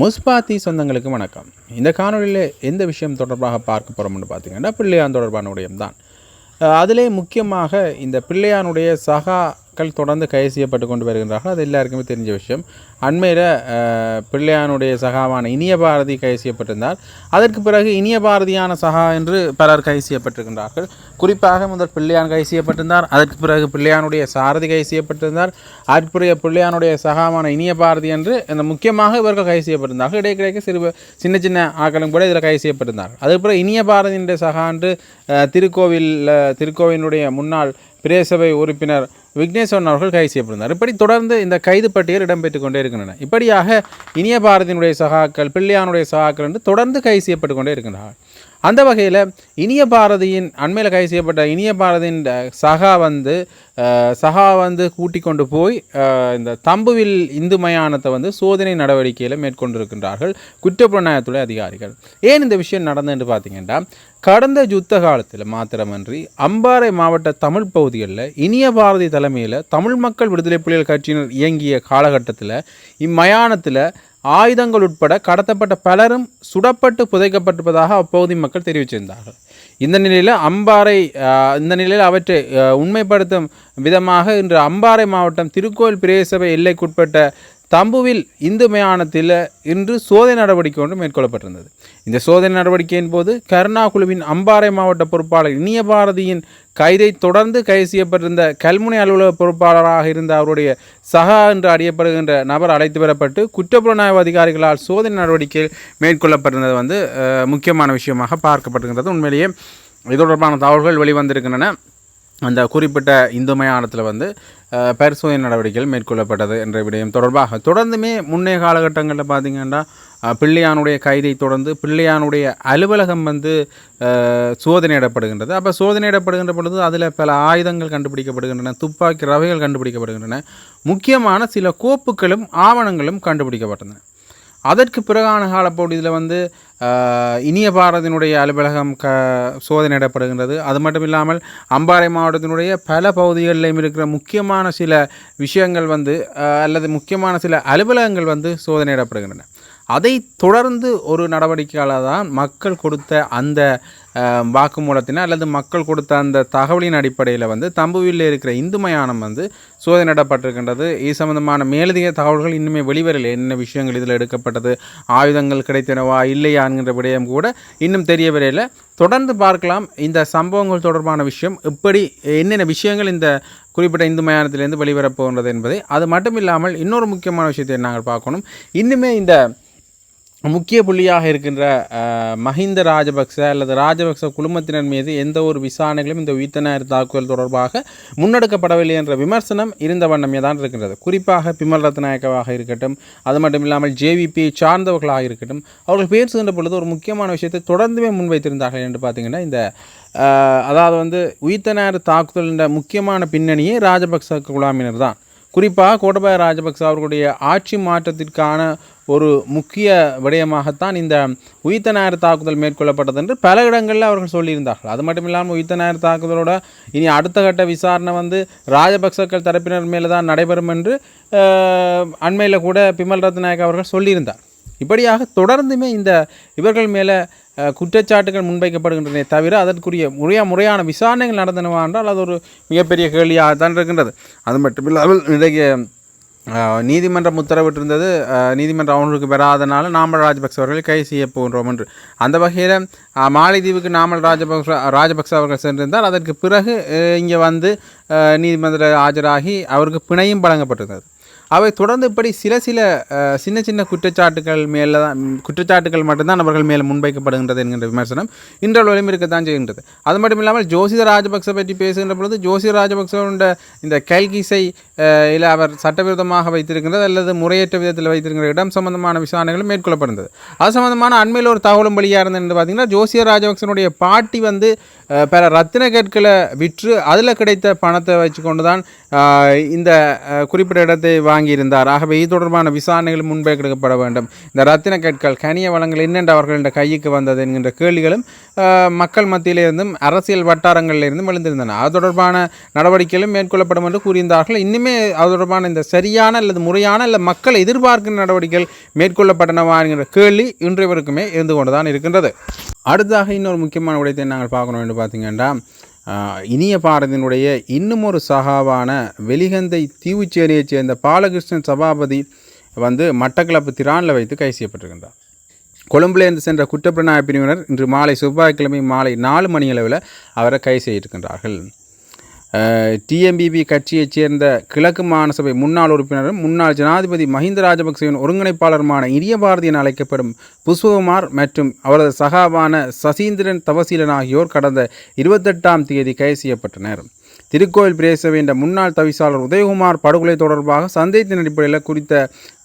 முஸ்பாத்தி சொந்தங்களுக்கு வணக்கம். இந்த காணொளியில் எந்த விஷயம் தொடர்பாக பார்க்க போகிறோம்னு பார்த்தீங்கன்னா பிள்ளையான் தொடர்பான விடயம் தான். அதிலே முக்கியமாக இந்த பிள்ளையானுடைய சகா மக்கள் தொடர்ந்து கைது செய்யப்பட்டு கொண்டு வருகின்றார்கள். அது எல்லாருக்குமே தெரிஞ்ச விஷயம். அண்மையில் பிள்ளையானுடைய சகாவான இனிய பாரதி கைது செய்யப்பட்டிருந்தார். அதற்கு பிறகு இனிய பாரதியான சகா என்று பலர் கைது செய்யப்பட்டிருக்கின்றார்கள். குறிப்பாக முதல் பிள்ளையான் கைது செய்யப்பட்டிருந்தார். அதற்கு பிறகு பிள்ளையானுடைய சாரதி கைது செய்யப்பட்டிருந்தார். அதற்கு பிள்ளையானுடைய சகாவான இனிய பாரதி என்று இந்த முக்கியமாக இவர்கள் கைது செய்யப்பட்டிருந்தார்கள். இடைக்கிடைக்கு சிறு சின்ன சின்ன ஆக்களும் கூட இதில் கைது செய்யப்பட்டிருந்தார்கள். அதுக்கு பிறகு இனிய பாரதியினுடைய சகா என்று திருக்கோவிலில் திருக்கோவில் திருக்கோவிலுடைய முன்னாள் பிரேசபை உறுப்பினர் விக்னேஸ்வரன் அவர்கள் கைது செய்யப்பட்டிருந்தார். இப்படி தொடர்ந்து இந்த கைது பட்டியல் இடம்பெற்றுக் கொண்டே இருக்கின்றன. இப்படியாக இனிய பாரதியினுடைய சகாக்கள் பிள்ளையானுடைய சகாக்கள் என்று தொடர்ந்து கைது செய்யப்பட்டு கொண்டே இருக்கின்றார்கள். அந்த வகையில் இனிய பாரதியின் அண்மையில் கைது செய்யப்பட்ட இனிய பாரதியின் சகா வந்து சகா வந்து கூட்டி கொண்டு போய் இந்த தம்புவில் இந்து மயானத்தை வந்து சோதனை நடவடிக்கையில் மேற்கொண்டிருக்கின்றார்கள் குற்றப்புலனாயத்துறை அதிகாரிகள். ஏன் இந்த விஷயம் நடந்ததுன்னு பார்த்தீங்கன்னா கடந்த யுத்த காலத்தில் மாத்திரமன்றி அம்பாறை மாவட்ட தமிழ் பகுதிகளில் இனிய பாரதி தலைமையில் தமிழ் மக்கள் விடுதலை புலிகள் கட்சியினர் இயங்கிய காலகட்டத்தில் இம்மயானத்தில் ஆயுதங்கள் உட்பட கடத்தப்பட்ட பலரும் சுடப்பட்டு புதைக்கப்பட்டிருப்பதாக அப்பகுதி மக்கள் தெரிவிச்சிருந்தார்கள். இந்த நிலையில் அம்பாறை இந்த நிலையில் அவற்றை உண்மைப்படுத்தும் விதமாக இன்று அம்பாறை மாவட்டம் திருக்கோயில் பிரேசபை எல்லைக்குட்பட்ட தம்புவில் இந்து மயானத்தில் இன்று சோதனை நடவடிக்கை ஒன்று மேற்கொள்ளப்பட்டிருந்தது. இந்த சோதனை நடவடிக்கையின் போது கருணா குழுவின் அம்பாறை மாவட்ட பொறுப்பாளர் இனிய பாரதியின் கைதை தொடர்ந்து கைது செய்யப்பட்டிருந்த கல்முனை அலுவலக பொறுப்பாளராக இருந்த அவருடைய சகா என்று அறியப்படுகின்ற நபர் அழைத்து வரப்பட்டு குற்றப்புலனாய்வு அதிகாரிகளால் சோதனை நடவடிக்கை மேற்கொள்ளப்பட்டிருந்தது வந்து முக்கியமான விஷயமாக பார்க்கப்படுகின்றது. உண்மையிலேயே இது தொடர்பான தகவல்கள் வெளிவந்திருக்கின்றன. அந்த குறிப்பிட்ட இந்து மயானத்தில் வந்து பரிசோதனை நடவடிக்கைகள் மேற்கொள்ளப்பட்டது என்ற விடயம் தொடர்பாக தொடர்ந்துமே முன்னைய காலகட்டங்களில் பார்த்திங்கன்னா பிள்ளையானுடைய கைதை தொடர்ந்து பிள்ளையானுடைய அலுவலகம் வந்து சோதனையிடப்படுகின்றது அப்போ சோதனையிடப்படுகின்ற பொழுது அதில் பல ஆயுதங்கள் கண்டுபிடிக்கப்படுகின்றன துப்பாக்கி ரவைகள் கண்டுபிடிக்கப்படுகின்றன. முக்கியமான சில கோப்புகளும் ஆவணங்களும் கண்டுபிடிக்கப்பட்டன. அதற்கு பிறகான காலப்பகுதியில் வந்து இனிய பாரதியினுடைய அலுவலகம் க சோதனையிடப்படுகின்றது அது மட்டும் இல்லாமல் அம்பாறை மாவட்டத்தினுடைய பல பகுதிகளிலும் இருக்கிற முக்கியமான சில விஷயங்கள் வந்து அல்லது முக்கியமான சில அலுவலகங்கள் வந்து சோதனையிடப்படுகின்றன அதை தொடர்ந்து ஒரு நடவடிக்கையால் தான் மக்கள் கொடுத்த அந்த வாக்குமூலத்தினால் அல்லது மக்கள் கொடுத்த அந்த தகவலின் அடிப்படையில் வந்து தம்புவில் இருக்கிற இந்து மயானம் வந்து சோதனையிடப்பட்டிருக்கின்றது இது சம்பந்தமான மேலதிக தகவல்கள் இன்னுமே வெளிவரலை. என்ன விஷயங்கள் இதில் எடுக்கப்பட்டது? ஆயுதங்கள் கிடைத்தனவா? இல்லையா? என்கின்ற விடயம் கூட இன்னும் தெரிய வரையில். தொடர்ந்து பார்க்கலாம். இந்த சம்பவங்கள் தொடர்பான விஷயம் எப்படி என்னென்ன விஷயங்கள் இந்த குறிப்பிட்ட இந்து மயானத்திலேருந்து வெளிவரப்போகின்றது என்பதை. அது மட்டும் இல்லாமல் இன்னொரு முக்கியமான விஷயத்தை நாங்கள் பார்க்கணும். இன்னுமே இந்த முக்கிய புள்ளியாக இருக்கின்ற மஹிந்த ராஜபக்ச அல்லது ராஜபக்ச குழுமத்தினர் மீது எந்த ஒரு விசாரணைகளும் இந்த உயிர்த்தனர் தாக்குதல் தொடர்பாக முன்னெடுக்கப்படவில்லை என்ற விமர்சனம் இருந்த வண்ணமே தான் இருக்கின்றது. குறிப்பாக பிமல் ரத்நாயக்கவாக இருக்கட்டும் அது மட்டும் இல்லாமல் ஜேவிபி சார்ந்தவர்களாக இருக்கட்டும் அவர்கள் பேசுகின்ற பொழுது ஒரு முக்கியமான விஷயத்தை தொடர்ந்துமே முன்வைத்திருந்தார்கள் என்று பார்த்தீங்கன்னா இந்த அதாவது வந்து உயிர்த்தனர் தாக்குதல் என்ற முக்கியமான பின்னணியே ராஜபக்ச குழாமினர் தான். குறிப்பாக கோட்டபாய ராஜபக்ச அவர்களுடைய ஆட்சி மாற்றத்திற்கான ஒரு முக்கிய விடயமாகத்தான் இந்த உயிர்த்த நாயர் தாக்குதல் மேற்கொள்ளப்பட்டது என்று பல இடங்களில் அவர்கள் சொல்லியிருந்தார்கள். அது மட்டும் இல்லாமல் உயிர்த்த நாயர் தாக்குதலோட இனி அடுத்த கட்ட விசாரணை வந்து ராஜபக்சக்கள் தரப்பினர் மேலே தான் நடைபெறும் என்று அண்மையில் கூட பிமல் ரத்நாயக் அவர்கள் சொல்லியிருந்தார். இப்படியாக தொடர்ந்துமே இந்த இவர்கள் மேலே குற்றச்சாட்டுகள் முன்வைக்கப்படுகின்றன தவிர அதற்குரிய முறையா முறையான விசாரணைகள் நடந்தனவா என்றால் அது ஒரு மிகப்பெரிய கேள்வியாகத்தான் இருக்கின்றது. அது மட்டும் இல்லாமல் இன்றைக்கு நீதிமன்றம் உத்தரவிட்டிருந்தது. நீதிமன்றம் அவர்களுக்கு பெறாதனால நாமல் ராஜபக்ச அவர்களை கைது செய்ய போகின்றோம் என்று. அந்த வகையில் மாலைதீவுக்கு நாமல் ராஜபக்ச ராஜபக்ச அவர்கள் சென்றிருந்தால் அதற்கு பிறகு இங்கே வந்து நீதிமன்ற ஆஜராகி அவருக்கு பிணையும் வழங்கப்பட்டிருந்தது. அவை தொடர்ந்து இப்படி சில சில சின்ன சின்ன குற்றச்சாட்டுகள் மேலே தான் குற்றச்சாட்டுகள் மட்டும்தான் அவர்கள் மேலே முன்வைக்கப்படுகின்றது என்கின்ற விமர்சனம் இன்றளவிலும் இருக்கத்தான் செய்கின்றது. அது மட்டும் இல்லாமல் ஜோசித ராஜபக்ச பற்றி பேசுகின்ற பொழுது ஜோசித ராஜபக்சோட இந்த கல்கிசை இல்லை அவர் சட்டவிரோதமாக வைத்திருக்கின்றது அல்லது முறையற்ற விதத்தில் வைத்திருக்கிற இடம் சம்பந்தமான விசாரணைகளும் மேற்கொள்ளப்படுகிறது அது சம்பந்தமான அண்மையில் ஒரு தகவலும் வெளியாக இருந்தது பார்த்தீங்கன்னா ஜோசிய ராஜபக்சனுடைய பாட்டி வந்து பல ரத்தின கற்களை விற்று அதில் கிடைத்த பணத்தை வச்சு கொண்டு தான் இந்த குறிப்பிட்ட இடத்தை வாங்கியிருந்தார். ஆகவே இது தொடர்பான விசாரணைகள் முன்பெடுக்கப்பட வேண்டும். இந்த ரத்தின கற்கள் கனிய வளங்கள் என்னென்று அவர்களின் கைக்கு வந்தது என்கின்ற கேள்விகளும் மக்கள் மத்தியிலிருந்தும் அரசியல் வட்டாரங்களிலிருந்தும் எழுந்திருந்தன. அது தொடர்பான நடவடிக்கைகளும் மேற்கொள்ளப்படும் என்று கூறியிருந்தார்கள். இன்னுமே அது தொடர்பான இந்த சரியான அல்லது முறையான அல்ல மக்கள் எதிர்பார்க்கும் நடவடிக்கைகள் மேற்கொள்ளப்பட்டனவா என்கிற கேள்வி இன்றைவருக்குமே இருந்து கொண்டு தான் இருக்கின்றது. அடுத்ததாக இன்னொரு முக்கியமான விடயத்தை நாங்கள் பார்க்கணும் என்று பார்த்தீங்கன்னா இனிய பாரதியினுடைய இன்னும் ஒரு சகாவான வெலிகந்தை தீவுச்சேரியைச் சேர்ந்த பாலகிருஷ்ணன் சபாபதி வந்து மட்டக்களப்பு திரானில் வைத்து கைது செய்யப்பட்டிருக்கின்றார். கொழும்புலேருந்து சென்ற குற்றப்பிரணாய பிரிவினர் இன்று மாலை செவ்வாய்க்கிழமை மாலை நாலு மணி அளவில் அவரை கைது செய்திருக்கின்றார்கள். டிஎம்பிபி கட்சியைச் சேர்ந்த கிழக்கு மாநசபை முன்னாள் உறுப்பினரும் முன்னாள் ஜனாதிபதி மஹிந்த ராஜபக்சேவின் ஒருங்கிணைப்பாளருமான இரிய பாரதி என அழைக்கப்படும் புஷ்பகுமார் மற்றும் அவரது சகாவான சசீந்திரன் தவசீலன் ஆகியோர் கடந்த இருபத்தெட்டாம் தேதி கைது செய்யப்பட்டனர். திருக்கோயில் பிரேச என்ற முன்னாள் தவிசாளர் உதயகுமார் படுகொலை தொடர்பாக சந்தேகத்தின் அடிப்படையில் குறித்த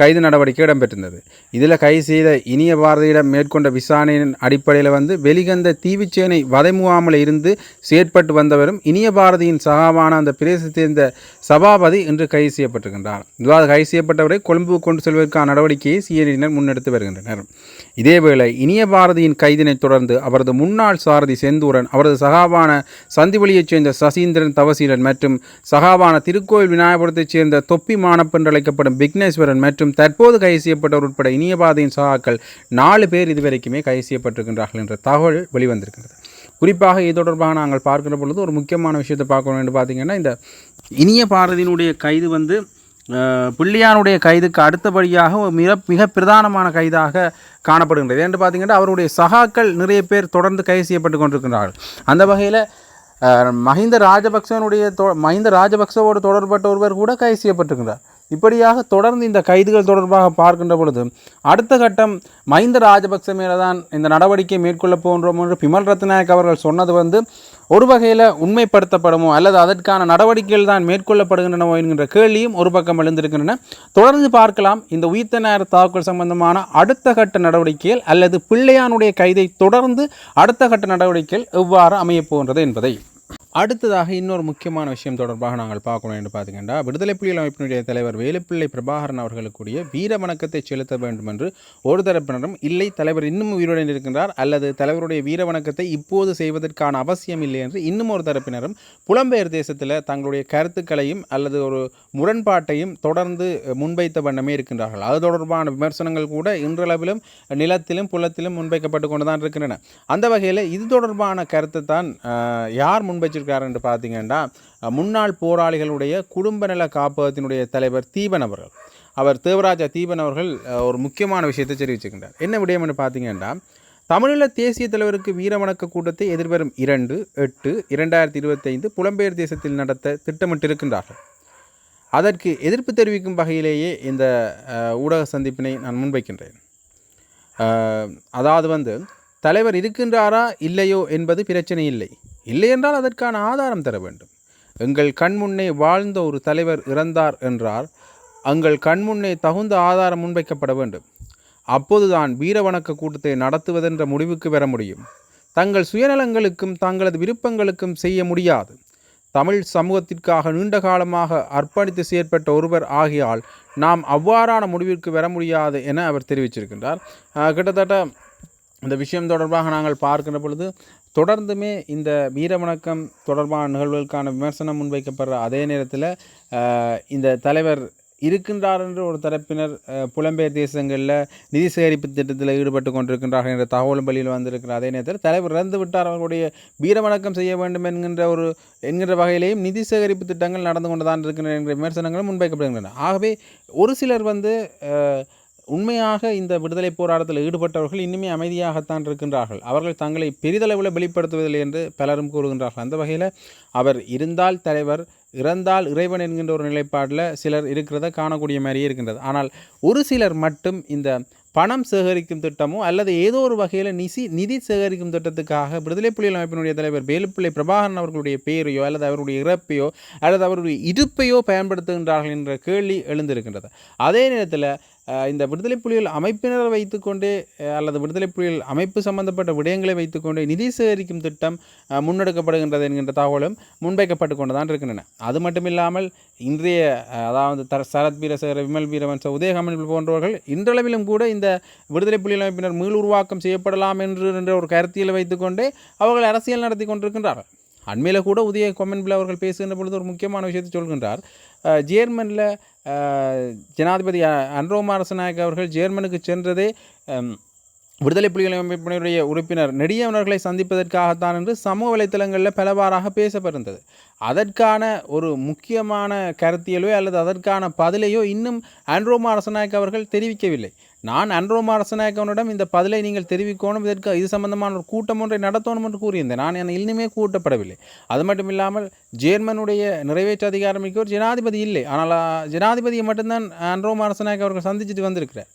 கைது நடவடிக்கை இடம்பெற்றிருந்தது. இதில் கைது செய்த இனிய பாரதியிடம் மேற்கொண்ட விசாரணையின் அடிப்படையில் வந்து வெளிகந்த தீவிச்சேனை வதைமுகாமில் இருந்து செயற்பட்டு வந்தவரும் இனிய பாரதியின் சகாவான அந்த பிரதேசத்தை சேர்ந்த சபாபதி இன்று கைது செய்யப்பட்டிருக்கின்றார். இவ்வாறு கைது செய்யப்பட்டவரை கொழும்பு கொண்டு செல்வதற்கான நடவடிக்கையை சிஐடியினர் முன்னெடுத்து வருகின்றனர். இதேவேளை இனிய பாரதியின் கைதினைத் தொடர்ந்து அவரது முன்னாள் சாரதி செந்தூரன் அவரது சகாவான சந்திவெளியைச் சேர்ந்த சசீந்திரன் தவசீலன் மற்றும் சகாவான திருக்கோயில் விநாயகபுரத்தைச் சேர்ந்த தொப்பி மானப் என்று அழைக்கப்படும் விக்னேஸ்வரன் மற்றும் தற்போது கைது செய்யப்பட்டவர் உட்பட இனியபாதையின் சகாக்கள் நாலு பேர் இதுவரைக்குமே கைது செய்யப்பட்டிருக்கின்றார்கள் என்ற தகவல் வெளிவந்திருக்கின்றது. குறிப்பாக இது தொடர்பாக நாங்கள் பார்க்கிற பொழுது ஒரு முக்கியமான விஷயத்தை பார்க்கணும் என்று பார்த்தீங்கன்னா இந்த இனிய பாரதியினுடைய கைது வந்து பிள்ளையானுடைய கைதுக்கு அடுத்தபடியாக ஒரு மிக மிக பிரதானமான கைதாக காணப்படுகின்றது. என்று பார்த்தீங்கன்னா அவருடைய சகாக்கள் நிறைய பேர் தொடர்ந்து கைது செய்யப்பட்டு கொண்டிருக்கின்றார்கள். அந்த வகையில் மஹிந்த ராஜபக்சனுடைய தொ மஹிந்த ராஜபக்சவோடு தொடர்பட்ட ஒருவர் கூட கைது செய்யப்பட்டிருக்கிறார். இப்படியாக தொடர்ந்து இந்த கைதுகள் தொடர்பாக பார்க்கின்ற பொழுது அடுத்த கட்டம் மஹிந்த ராஜபக்ச மேலே தான் இந்த நடவடிக்கை மேற்கொள்ள போன்றோம் என்று பிமல் ரத்நாயக் அவர்கள் சொன்னது வந்து ஒரு வகையில் உண்மைப்படுத்தப்படுமோ அல்லது அதற்கான நடவடிக்கைகள் தான் மேற்கொள்ளப்படுகின்றனவோ என்கின்ற கேள்வியும் ஒரு பக்கம் எழுந்திருக்கின்றன. தொடர்ந்து பார்க்கலாம். இந்த உயிர்த்த நேர தாக்குதல் சம்பந்தமான அடுத்த கட்ட நடவடிக்கைகள் அல்லது பிள்ளையானுடைய கைதை தொடர்ந்து அடுத்த கட்ட நடவடிக்கைகள் எவ்வாறு அமையப் போகின்றது என்பதை. அடுத்ததாக இன்னொரு முக்கியமான விஷயம் தொடர்பாக நாங்கள் பார்க்கணும் என்று பார்த்துக்கின்றா விடுதலை புலிகள் அமைப்பினுடைய தலைவர் வேலுப்பிள்ளை பிரபாகரன் அவர்களுக்குரிய வீர வணக்கத்தை செலுத்த வேண்டும் என்று ஒரு தரப்பினரும் இல்லை தலைவர் இன்னும் உயிருடன் இருக்கின்றார். அல்லது தலைவருடைய வீர வணக்கத்தை இப்போது செய்வதற்கான அவசியம் இல்லை என்று இன்னும் ஒரு தரப்பினரும் புலம்பெயர் தேசத்தில் தங்களுடைய கருத்துக்களையும் அல்லது ஒரு முரண்பாட்டையும் தொடர்ந்து முன்வைத்த வண்ணமே இருக்கின்றார்கள். அது தொடர்பான விமர்சனங்கள் கூட இன்றளவிலும் நிலத்திலும் புலத்திலும் முன்வைக்கப்பட்டு கொண்டு தான் இருக்கின்றன. அந்த வகையில் இது தொடர்பான கருத்தை தான் யார் முன்வைச்சிருக்க என்று பார்த்தீங்கன்னா முன்னாள் போராளிகளுடைய குடும்ப நல காப்பகத்தினுடைய தலைவர் தீபன் அவர்கள். அவர் தேவராஜா தீபன் அவர்கள் ஒரு முக்கியமான விஷயத்தை தெரிவிச்சுக்கின்றார் என்ன விடயம் என்று பார்த்தீங்கன்னா தமிழீழ தேசிய தலைவருக்கு வீரவணக்க கூட்டத்தை எதிர்வரும் இரண்டு எட்டு இரண்டாயிரத்தி இருபத்தைந்து புலம்பெயர் தேசத்தில் நடத்த திட்டமிட்டிருக்கின்றார்கள். அதற்கு எதிர்ப்பு தெரிவிக்கும் வகையிலேயே இந்த ஊடக சந்திப்பினை நான் முன்வைக்கின்றேன். அதாவது வந்து தலைவர் இருக்கின்றாரா இல்லையோ என்பது பிரச்சனை இல்லை. இல்லையென்றால் அதற்கான ஆதாரம் தர வேண்டும். எங்கள் கண்முன்னே வாழ்ந்த ஒரு தலைவர் இறந்தார் என்றால் எங்கள் கண்முன்னே தகுந்த ஆதாரம் முன்வைக்கப்பட வேண்டும். அப்போதுதான் வீரவணக்க கூட்டத்தை நடத்துவதென்ற முடிவுக்கு வர முடியும். தங்கள் சுயநலங்களுக்கும் தங்களது விருப்பங்களுக்கும் செய்ய முடியாது. தமிழ் சமூகத்திற்காக நீண்ட காலமாக அர்ப்பணித்து செயற்பட்ட ஒருவர் ஆகியால் நாம் அவ்வாறான முடிவிற்கு வர முடியாது என அவர் தெரிவிச்சிருக்கின்றார். கிட்டத்தட்ட இந்த விஷயம் தொடர்பாக நாங்கள் பார்க்கின்ற பொழுது தொடர்ந்துமே இந்த வீரவணக்கம் தொடர்பான நிகழ்வுகளுக்கான விமர்சனம் முன்வைக்கப்படுற அதே நேரத்தில் இந்த தலைவர் இருக்கின்றார் என்று ஒரு தரப்பினர் புலம்பெயர் தேசங்களில் நிதி சேகரிப்பு திட்டத்தில் ஈடுபட்டு கொண்டிருக்கின்றார்கள் என்ற தகவலும் வெளியில் வந்திருக்கிற அதே நேரத்தில் தலைவர் இறந்து விட்டார் அவர்களுடைய வீரவணக்கம் செய்ய வேண்டும் என்கின்ற ஒரு என்கின்ற வகையிலேயும் நிதி சேகரிப்பு திட்டங்கள் நடந்து கொண்டு தான் இருக்கின்றன என்ற விமர்சனங்களும் முன்வைக்கப்படுகின்றன. ஆகவே ஒரு சிலர் வந்து உண்மையாக இந்த விடுதலை போராட்டத்தில் ஈடுபட்டவர்கள் இன்னுமே அமைதியாகத்தான் இருக்கின்றார்கள். அவர்கள் தங்களை பெரிதளவில் வெளிப்படுத்துவதில்லை என்று பலரும் கூறுகின்றார்கள். அந்த வகையில் அவர் இருந்தால் தலைவர் இறந்தால் இறைவன் என்கின்ற ஒரு நிலைப்பாடில் சிலர் இருக்கிறத காணக்கூடிய மாதிரியே இருக்கின்றது. ஆனால் ஒரு சிலர் மட்டும் இந்த பணம் சேகரிக்கும் திட்டமோ அல்லது ஏதோ ஒரு வகையில் நிதி நிதி சேகரிக்கும் திட்டத்துக்காக விடுதலை புலிகள் அமைப்பினுடைய தலைவர் வேலுப்பிள்ளை பிரபாகரன் அவர்களுடைய பெயரையோ அல்லது அவருடைய இறப்பையோ அல்லது அவருடைய இருப்பையோ பயன்படுத்துகின்றார்கள் என்ற கேள்வி எழுந்திருக்கின்றது. அதே நேரத்தில் இந்த விடுதலை புலிகள் அமைப்பினரை வைத்துக்கொண்டே அல்லது விடுதலை புலிகள் அமைப்பு சம்பந்தப்பட்ட விடயங்களை வைத்துக்கொண்டே நிதி சேகரிக்கும் திட்டம் முன்னெடுக்கப்படுகின்றது என்கின்ற தகவலும் முன்வைக்கப்பட்டு கொண்டு தான் இருக்கின்றன. அது மட்டும் இல்லாமல் இன்றைய அதாவது தர சரத் வீரசேகர விமல் வீரவன்ச உதயகமன் போன்றவர்கள் இன்றளவிலும் கூட இந்த விடுதலை புலிகள் அமைப்பினர் மீள் உருவாக்கம் செய்யப்படலாம் என்று என்ற ஒரு கருத்தியலை வைத்துக்கொண்டே அவர்கள் அரசியல் நடத்தி கொண்டிருக்கின்றார்கள். அண்மையில் கூட உதய கொம்மன்பில் அவர்கள் பேசுகின்ற பொழுது ஒரு முக்கியமான விஷயத்தை சொல்கின்றார். ஜேர்மனில் ஜனாதிபதி அ- அவர்கள் ஜேர்மனுக்கு சென்றதே விடுதலை புலிகள் அமைப்பினுடைய உறுப்பினர் நெடியவர்களை சந்திப்பதற்காகத்தான் என்று சமூக வலைத்தளங்களில் பலவாறாக பேசப்பட்டிருந்தது. அதற்கான ஒரு முக்கியமான கருத்தியலோ அல்லது அதற்கான பதிலையோ இன்னும் அன்ரோமா அரசநாயக் அவர்கள் தெரிவிக்கவில்லை. நான் அன்ரோமா அரசநாயக்கவனிடம் இந்த பதிலை நீங்கள் தெரிவிக்கணும் இதற்கு இது சம்பந்தமான ஒரு கூட்டம் ஒன்றை நடத்தணும் என்று கூறியிருந்தேன். நான் என இன்னுமே கூட்டப்படவில்லை. அது மட்டும் இல்லாமல் ஜேர்மனுடைய நிறைவேற்று அதிகாரம் மிக்க ஒரு ஜனாதிபதி இல்லை. ஆனால் ஜனாதிபதியை மட்டும்தான் அன்ரோமா அரசநாயக் அவர்கள் சந்திச்சுட்டு வந்திருக்கிறார்.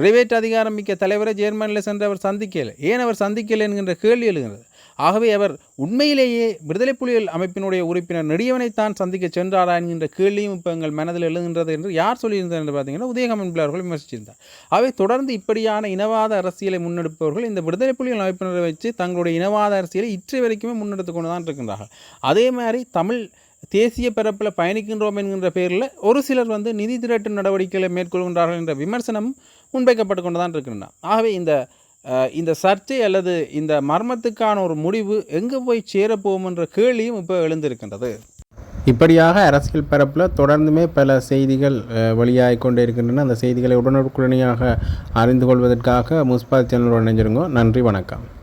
நிறைவேற்று அதிகாரம் மிக்க தலைவரை ஜெர்மனியில் சென்று அவர் சந்திக்கலை. ஏன் அவர் சந்திக்கலை என்கின்ற கேள்வி எழுகிறது. ஆகவே அவர் உண்மையிலேயே விடுதலை புலிகள் அமைப்பினுடைய உறுப்பினர் நெடியவனைத்தான் சந்திக்க சென்றாரா என்கின்ற கேள்வியும் இப்போ எங்கள் மனதில் எழுகின்றது என்று யார் சொல்லியிருந்தார் என்று பார்த்தீங்கன்னா உதயகமன் பிள்ளை அவர்கள் விமர்சிச்சிருந்தார். அவை தொடர்ந்து இப்படியான இனவாத அரசியலை முன்னெடுப்பவர்கள் இந்த விடுதலை புலிகள் அமைப்பினரை வச்சு தங்களுடைய இனவாத அரசியலை இற்றை வரைக்குமே முன்னெடுத்து கொண்டு தான் இருக்கின்றார்கள். அதே மாதிரி தமிழ் தேசிய பரப்பில் பயணிக்கின்றோம் என்கின்ற பேரில் ஒரு சிலர் வந்து நிதி திரட்டு நடவடிக்கைகளை மேற்கொள்கின்றார்கள் என்ற விமர்சனம் முன்வைக்கப்பட்டு கொண்டு தான் இருக்கின்றன ஆகவே இந்த இந்த சர்ச்சை அல்லது இந்த மர்மத்துக்கான ஒரு முடிவு எங்கே போய் சேரப்போகும்ன்ற கேள்வியும் இப்போ எழுந்திருக்கின்றது. இப்படியாக அரசியல் பரப்பில் தொடர்ந்துமே பல செய்திகள் வெளியாகி கொண்டே இருக்கின்றன அந்த செய்திகளை உடனுக்குடனேயாக அறிந்து கொள்வதற்காக முஸ்பாத் சேனலோடு இணைஞ்சிருங்கோ நன்றி வணக்கம்.